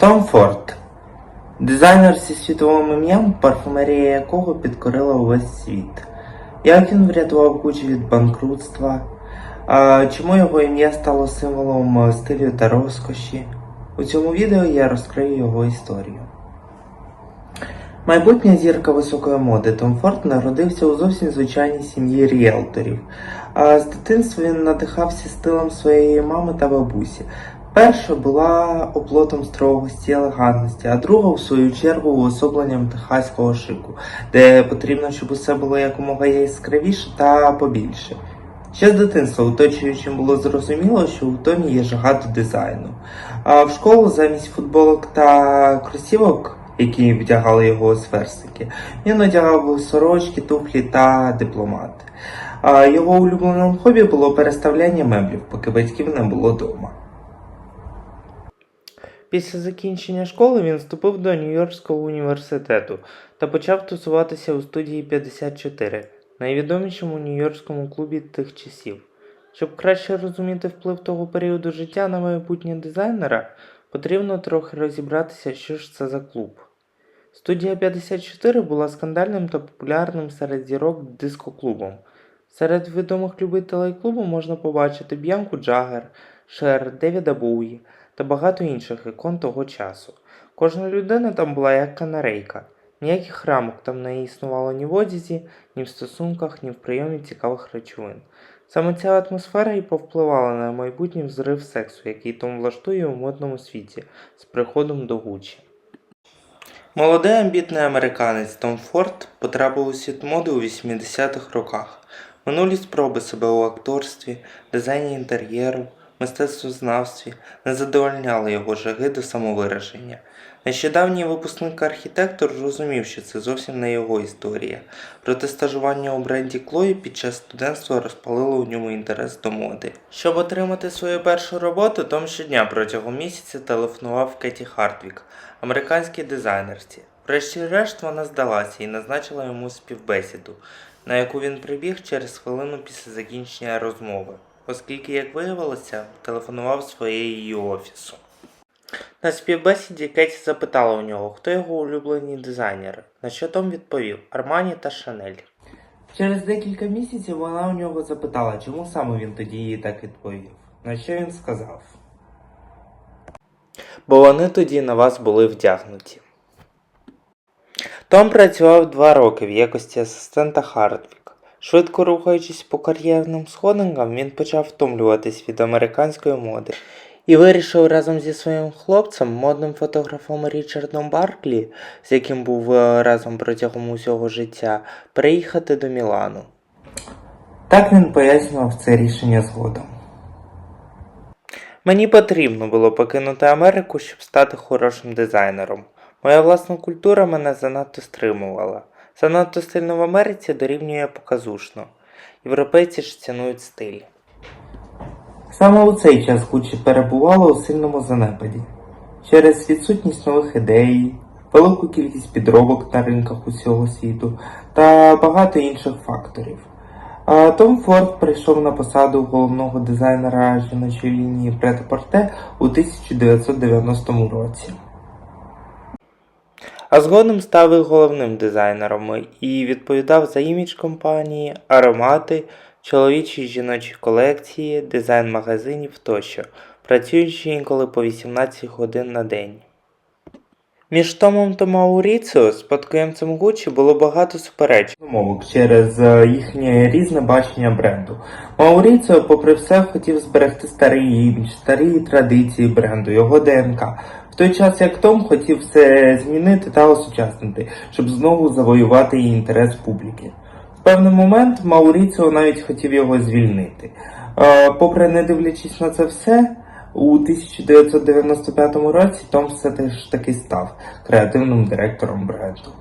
Том Форд. Дизайнер зі світовим ім'ям, парфумерія якого підкорила увесь світ. Як він врятував Гуччі від банкрутства? А, чому його ім'я стало символом стилю та розкоші? У цьому відео я розкрию його історію. Майбутня зірка високої моди Том Форд народився у зовсім звичайній сім'ї ріелторів. З дитинства він надихався стилем своєї мами та бабусі. Перша була оплотом строгості елегантності, а друга, в свою чергу, уособленням техаського шику, де потрібно, щоб усе було якомога яскравіше та побільше. Ще з дитинства оточуючим було зрозуміло, що у Томі є жага до дизайну. А в школу замість футболок та кросівок, які вдягали його сверстики, він одягав сорочки, туфлі та дипломати. А його улюбленим хобі було переставляння меблів, поки батьків не було вдома. Після закінчення школи він вступив до Нью-Йоркського університету та почав тусуватися у студії 54, найвідомішому нью-йоркському клубі тих часів. Щоб краще розуміти вплив того періоду життя на майбутнє дизайнера, потрібно трохи розібратися, що ж це за клуб. Студія 54 була скандальним та популярним серед зірок дискоклубом. Серед відомих любителей клубу можна побачити Б'янку Джаггер, Шер, Девіда Боуї та багато інших ікон того часу. Кожна людина там була як канарейка. Ніяких рамок там не існувало ні в одязі, ні в стосунках, ні в прийомі цікавих речовин. Саме ця атмосфера і повпливала на майбутній взрив сексу, який Том влаштує у модному світі з приходом до Гуччі. Молодий амбітний американець Том Форд потрапив у світ моди у 80-х роках. Минулі спроби себе у акторстві, дизайні інтер'єру, мистецтвознавстві не задовольняли його жаги до самовираження. Нещодавній випускник архітектор розумів, що це зовсім не його історія. Проте стажування у бренді Клої під час студентства розпалило у ньому інтерес до моди. Щоб отримати свою першу роботу, Том щодня протягом місяця телефонував Кеті Хартвік, американській дизайнерці. Врешті-решт вона здалася і назначила йому співбесіду, на яку він прибіг через хвилину після закінчення розмови, оскільки, як виявилося, телефонував своєї її офісу. На співбесіді Кеті запитала у нього, хто його улюблені дизайнери, на що Том відповів Армані та Шанель. Через декілька місяців вона у нього запитала, чому саме він тоді їй так відповів. На що він сказав? Бо вони тоді на вас були вдягнуті. Том працював два роки в якості асистента Хардвік. Швидко рухаючись по кар'єрним сходинкам, він почав втомлюватись від американської моди і вирішив разом зі своїм хлопцем, модним фотографом Річардом Барклі, з яким був е, разом протягом усього життя, переїхати до Мілану. Так він пояснював це рішення згодом. Мені потрібно було покинути Америку, щоб стати хорошим дизайнером. Моя власна культура мене занадто стримувала. Занадто стильно в Америці дорівнює показушно. Європейці ж цінують стиль. Саме у цей час Гуччі перебувало у сильному занепаді. Через відсутність нових ідей, велику кількість підробок на ринках усього світу та багато інших факторів. Том Форд прийшов на посаду головного дизайнера жіночої лінії Прет-Порте у 1990 році. А згодом став і головним дизайнером і відповідав за імідж компанії, аромати, чоловічі й жіночі колекції, дизайн магазинів тощо, працюючи інколи по 18 годин на день. Між Томом та Мауріціо, спадкоємцем Гуччі, було багато суперечок мовок через е, їхнє різне бачення бренду. Мауріціо, попри все, хотів зберегти старий імідж, старі традиції бренду, його ДНК. Той час як Том хотів все змінити та осучаснити, щоб знову завоювати її інтерес публіки. В певний момент Мауріціо навіть хотів його звільнити. Попри не дивлячись на це все, у 1995 році Том все ж таки став креативним директором бренду,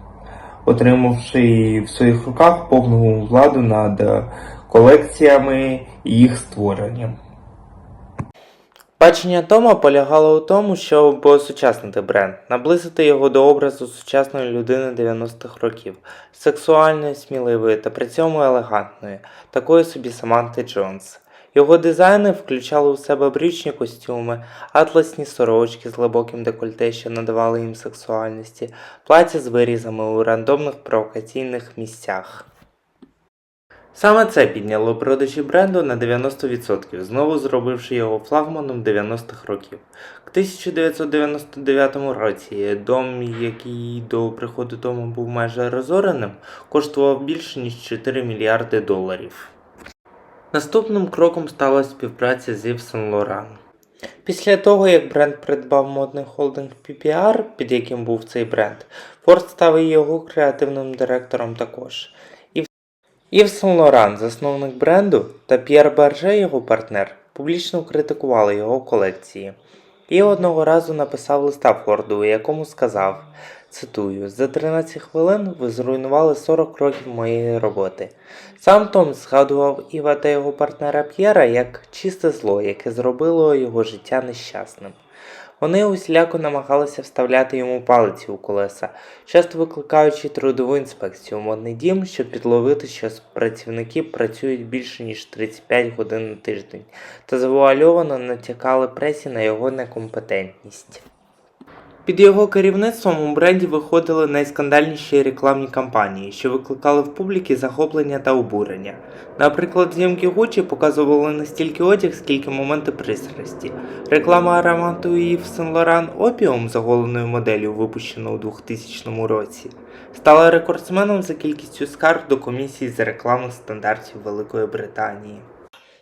отримавши в своїх руках повну владу над колекціями і їх створенням. Бачення Тома полягало у тому, щоб осучаснити бренд, наблизити його до образу сучасної людини 90-х років, сексуальної, сміливої та при цьому елегантної, такої собі Саманти Джонс. Його дизайни включали у себе брючні костюми, атласні сорочки з глибоким декольте, що надавали їм сексуальності, плаття з вирізами у рандомних провокаційних місцях. Саме це підняло продажі бренду на 90%, знову зробивши його флагманом 90-х років. К 1999 році дом, який до приходу дому був майже розореним, коштував більше ніж 4 мільярди доларів. Наступним кроком стала співпраця з Yves Saint Laurent. Після того, як бренд придбав модний холдинг PPR, під яким був цей бренд, Форд став і його креативним директором також. Ів Сен Лоран, засновник бренду, та П'єр Берже, його партнер, публічно критикували його колекції. І одного разу написав листа Форду, у якому сказав, цитую, за 13 хвилин ви зруйнували 40 років моєї роботи. Сам Том згадував Іва та його партнера П'єра як чисте зло, яке зробило його життя нещасним. Вони усіляко намагалися вставляти йому палиці у колеса, часто викликаючи трудову інспекцію у модний дім, щоб підловити, що працівники працюють більше ніж 35 годин на тиждень, та завуальовано натякали пресі на його некомпетентність. Під його керівництвом у бренді виходили найскандальніші рекламні кампанії, що викликали в публіки захоплення та обурення. Наприклад, зйомки Гуччі показували не стільки одяг, скільки моменти пристрасті. Реклама аромату Yves Saint Laurent Opium за голеною моделлю, випущена у 2000 році, стала рекордсменом за кількістю скарг до комісії з рекламних стандартів Великої Британії.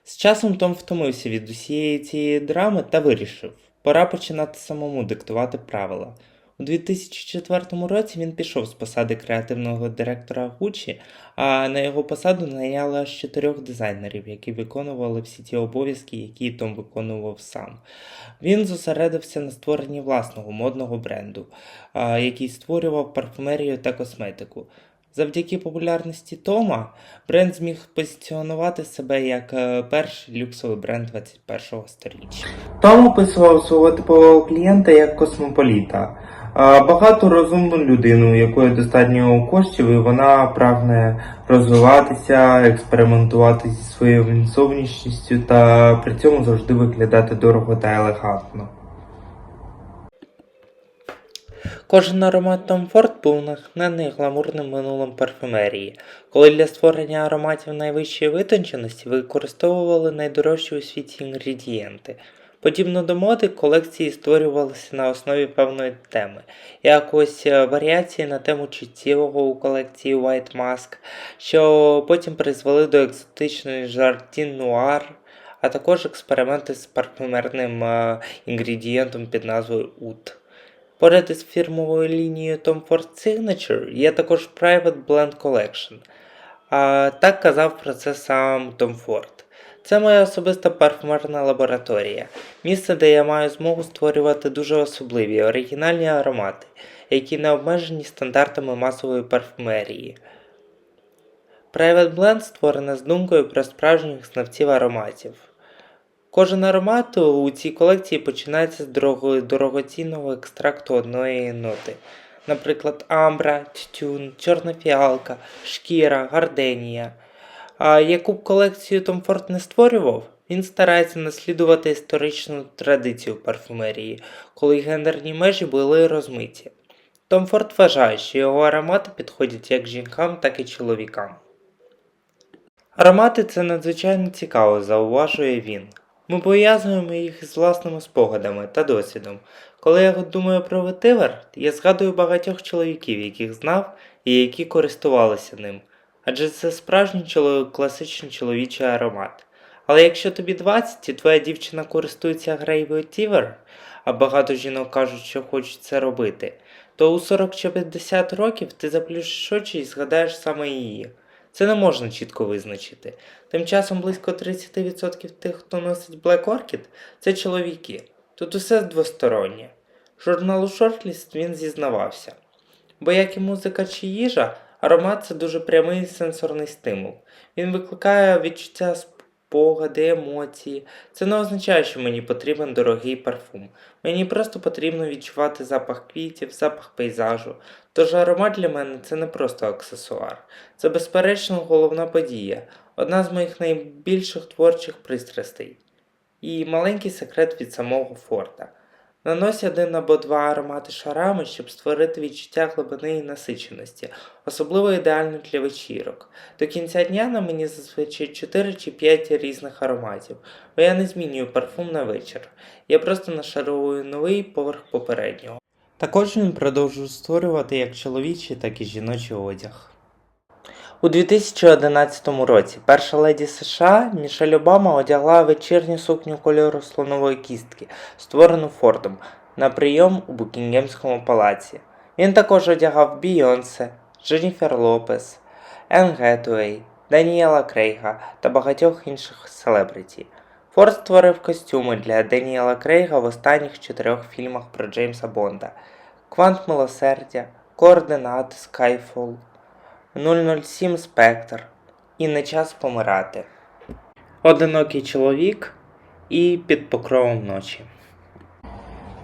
З часом Том втомився від усієї цієї драми та вирішив, пора починати самому диктувати правила. У 2004 році він пішов з посади креативного директора Gucci, а на його посаду найняли аж чотирьох дизайнерів, які виконували всі ті обов'язки, які Том виконував сам. Він зосередився на створенні власного модного бренду, який створював парфумерію та косметику. Завдяки популярності Тома бренд зміг позиціонувати себе як е, перший люксовий бренд 21-го сторіччя. Том описував свого типового клієнта як космополіта. Багато розумну людину, якої достатньо коштів, і вона прагне розвиватися, експериментувати зі своєю зовнішністю та при цьому завжди виглядати дорого та елегантно. Кожен аромат Tom Ford був натхнений гламурним минулим парфюмерії, коли для створення ароматів найвищої витонченості використовували найдорожчі у світі інгредієнти. Подібно до моди, колекції створювалися на основі певної теми, як ось е, варіації на тему чуттєвого у колекції White Mask, що потім призвели до екзотичної Jardin Noir, а також експерименти з парфюмерним е, інгредієнтом під назвою Oud. Поряд із фірмовою лінією Tom Ford Signature є також Private Blend Collection. А так казав про це сам Том Форд. Це моя особиста парфумерна лабораторія, місце, де я маю змогу створювати дуже особливі оригінальні аромати, які не обмежені стандартами масової парфумерії. Private Blend створене з думкою про справжніх знавців ароматів. Кожен аромат у цій колекції починається з дорогоцінного екстракту одної ноти. Наприклад, амбра, тютюн, чорна фіалка, шкіра, гарденія. А яку б колекцію Том Форд не створював, він старається наслідувати історичну традицію парфумерії, коли гендерні межі були розмиті. Том Форд вважає, що його аромати підходять як жінкам, так і чоловікам. Аромати це надзвичайно цікаво, зауважує він. Ми пов'язуємо їх з власними спогадами та досвідом. Коли я думаю про ветивер, я згадую багатьох чоловіків, яких знав і які користувалися ним. Адже це справжній чоло... класичний чоловічий аромат. Але якщо тобі 20 і твоя дівчина користується грей ветивер, а багато жінок кажуть, що хочуть це робити, то у 40 чи 50 років ти заплющиш очі і згадаєш саме її. Це не можна чітко визначити. Тим часом близько 30% тих, хто носить Black Orchid, це чоловіки. Тут усе двостороннє. Журналу Shortlist він зізнавався. Бо як і музика чи їжа, аромат це дуже прямий сенсорний стимул. Він викликає відчуття спогади, емоції. Це не означає, що мені потрібен дорогий парфум. Мені просто потрібно відчувати запах квітів, запах пейзажу. Тож аромат для мене це не просто аксесуар, це безперечно головна подія, одна з моїх найбільших творчих пристрастей. І маленький секрет від самого Форда. Нанось один або два аромати шарами, щоб створити відчуття глибини і насиченості, особливо ідеально для вечірок. До кінця дня на мені зазвичай 4 чи 5 різних ароматів, бо я не змінюю парфум на вечір. Я просто нашаровую новий поверх попереднього. Також він продовжує створювати як чоловічий, так і жіночий одяг. У 2011 році перша леді США Мішель Обама одягла вечірню сукню кольору слонової кістки, створену Фордом, на прийом у Букінгемському палаці. Він також одягав Бійонсе, Дженніфер Лопес, Енн Гетуей, Даніела Крейга та багатьох інших селебриті. Форд створив костюми для Даніела Крейга в останніх чотирьох фільмах про Джеймса Бонда: Квант Милосердя, Координати, Скайфол, 007 Спектр і Не час помирати. Одинокий чоловік і під покровом ночі.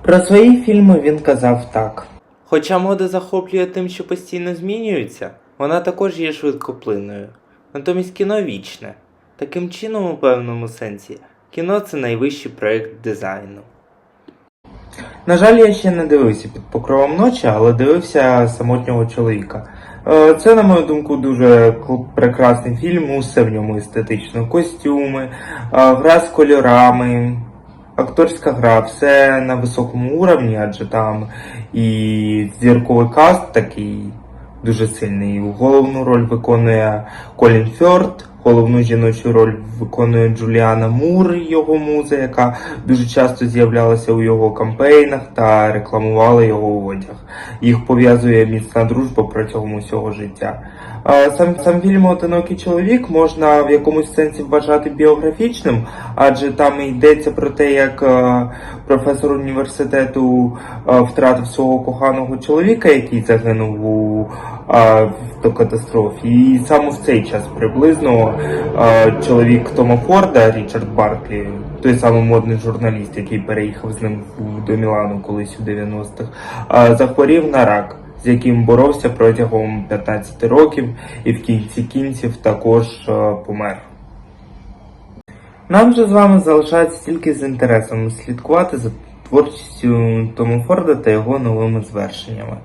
Про свої фільми він казав так. Хоча мода захоплює тим, що постійно змінюється, вона також є швидкоплинною. Натомість кіно вічне. Таким чином, у певному сенсі, кіно це найвищий проєкт дизайну. На жаль, я ще не дивився під покровом ночі, але дивився самотнього чоловіка. Е, Це, на мою думку, дуже прекрасний фільм, усе в ньому естетично. Костюми, е, гра з кольорами, акторська гра, все на високому уровні, адже там і зірковий каст такий дуже сильний. Головну роль виконує Колін Фьорд, головну жіночу роль виконує Джуліана Мур, його муза, яка дуже часто з'являлася у його кампейнах та рекламувала його одяг. Їх пов'язує міцна дружба протягом усього життя. Сам, сам фільм Одинокий чоловік можна в якомусь сенсі вважати біографічним, адже там йдеться про те, як е, професор університету е, втратив свого коханого чоловіка, який загинув у е, автокатастрофі. І саме в цей час приблизно е, чоловік Тома Форда, Річард Барклі, той самий модний журналіст, який переїхав з ним до Мілану колись у 90-х, е, захворів на рак, з яким боровся протягом 15 років і в кінці кінців також е, помер. Нам же з вами залишається тільки з інтересом слідкувати за творчістю Тома Форда та його новими звершеннями.